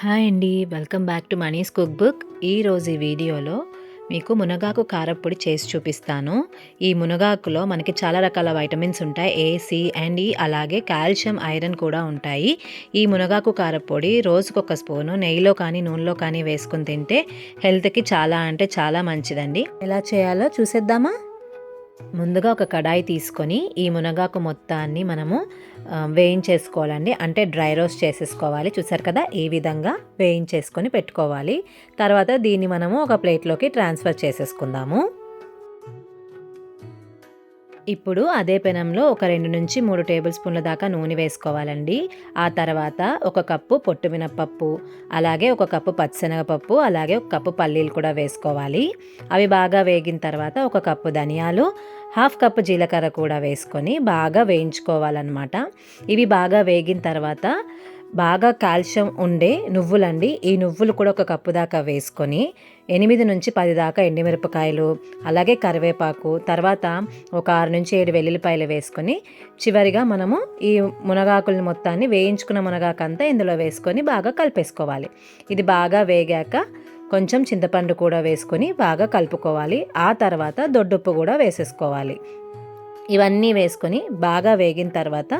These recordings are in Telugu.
హాయ్ అండి. Welcome back to Mani's cook book ఈరోజు ఈ వీడియోలో మీకు మునగాకు కారప్పొడి చేసి చూపిస్తాను. ఈ మునగాకులో మనకి చాలా రకాల వైటమిన్స్ ఉంటాయి. ఏ సి అండ్ ఈ అలాగే కాల్షియం ఐరన్ కూడా ఉంటాయి. ఈ మునగాకు కారప్పొడి రోజుకొక స్పూను నెయ్యిలో కానీ నూనెలో కానీ వేసుకుని తింటే హెల్త్కి చాలా అంటే చాలా మంచిదండి. ఎలా చేయాలో చూసేద్దామా? ముందుగా ఒక కడాయి తీసుకొని ఈ మునగాకు మొత్తాన్ని మనము వేయించేసుకోవాలండి. అంటే డ్రై రోస్ట్ చేసేసుకోవాలి. చూసారు కదా? ఈ విధంగా వేయించేసుకొని పెట్టుకోవాలి. తర్వాత దీన్ని మనము ఒక ప్లేట్లోకి ట్రాన్స్ఫర్ చేసేసుకుందాము. ఇప్పుడు అదే పెనంలో ఒక రెండు నుంచి మూడు టేబుల్ స్పూన్ల దాకా నూనె వేసుకోవాలండి. ఆ తర్వాత ఒక కప్పు పొట్టు మినపప్పు అలాగే ఒక కప్పు పచ్చిశనగపప్పు అలాగే ఒక కప్పు పల్లీలు కూడా వేసుకోవాలి. అవి బాగా వేగిన తర్వాత ఒక కప్పు ధనియాలు హాఫ్ కప్పు జీలకర్ర కూడా వేసుకొని బాగా వేయించుకోవాలన్నమాట. ఇవి బాగా వేగిన తర్వాత బాగా కాల్షియం ఉండే నువ్వులండి. ఈ నువ్వులు కూడా ఒక కప్పు దాకా వేసుకొని ఎనిమిది నుంచి పది దాకా ఎండిమిరపకాయలు అలాగే కరివేపాకు తర్వాత ఒక ఆరు నుంచి ఏడు వెల్లుల్లిపాయలు వేసుకొని చివరిగా మనము ఈ మునగాకుల్ని మొత్తాన్ని వేయించుకున్న మునగాకంతా ఇందులో వేసుకొని బాగా కలిపేసుకోవాలి. ఇది బాగా వేగాక కొంచెం చింతపండు కూడా వేసుకొని బాగా కలుపుకోవాలి. ఆ తర్వాత దొడ్డుప్పు కూడా వేసేసుకోవాలి. ఇవన్నీ వేసుకొని బాగా వేగిన తర్వాత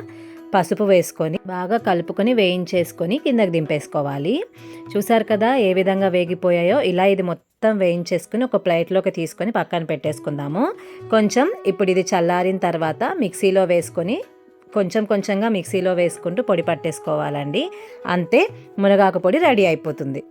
పసుపు వేసుకొని బాగా కలుపుకొని వేయించేసుకొని కిందకి దింపేసుకోవాలి. చూసారు కదా ఏ విధంగా వేగిపోయాయో? ఇలా ఇది మొత్తం వేయించేసుకుని ఒక ప్లేట్లోకి తీసుకొని పక్కన పెట్టేసుకుందాము. కొంచెం ఇప్పుడు ఇది చల్లారిన తర్వాత మిక్సీలో వేసుకొని కొంచెం కొంచెంగా మిక్సీలో వేసుకుంటూ పొడి పట్టేసుకోవాలండి. అంతే మునగాకు పొడి రెడీ అయిపోతుంది.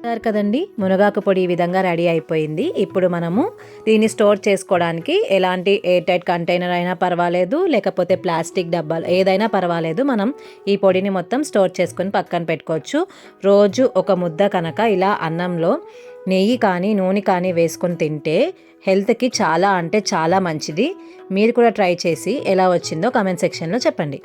చూసారు కదండి. మునగాకు పొడి ఈ విధంగా రెడీ అయిపోయింది. ఇప్పుడు మనము దీన్ని స్టోర్ చేసుకోవడానికి ఎలాంటి ఎయిర్ టైట్ కంటైనర్ అయినా పర్వాలేదు లేకపోతే ప్లాస్టిక్ డబ్బాలు ఏదైనా పర్వాలేదు. మనం ఈ పొడిని మొత్తం స్టోర్ చేసుకొని పక్కన పెట్టుకోవచ్చు. రోజు ఒక ముద్ద కనుక ఇలా అన్నంలో నెయ్యి కానీ నూనె కానీ వేసుకొని తింటే హెల్త్కి చాలా అంటే చాలా మంచిది. మీరు కూడా ట్రై చేసి ఎలా వచ్చిందో కామెంట్ సెక్షన్లో చెప్పండి.